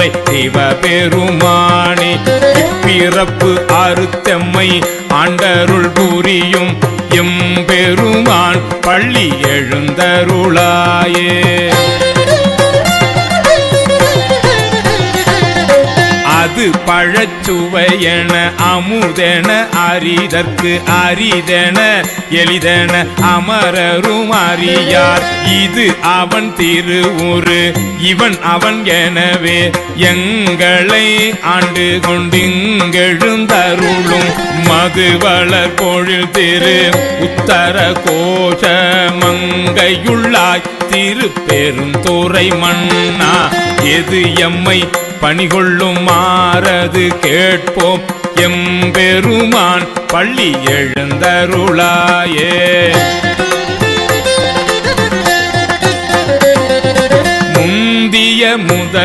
உரை சிவபெருமானே பிறப்பு அறுத்தம்மை ஆண்டருள் புரியும் எம்பெருமான் பள்ளி எழுந்தருளாயே. அது பழச்சுவையென அமுதென அரிதற்கு அரிதென எளிதென அமரரும் அறியார். இது அவன் திருவுரு இவன் அவன் எனவே எங்களை ஆண்டு கொண்டிங்கெழுந்தருளும் மதுவளர் பொழில் திரு உத்தர கோஷ மங்கையுள்ளாய். திருப்பெருந்துறை மன்னா எது எம்மை பணிகொள்ளும் மாறது கேட்போம். எம்பெருமான் பள்ளி எழுந்தருளாயே. முந்திய முத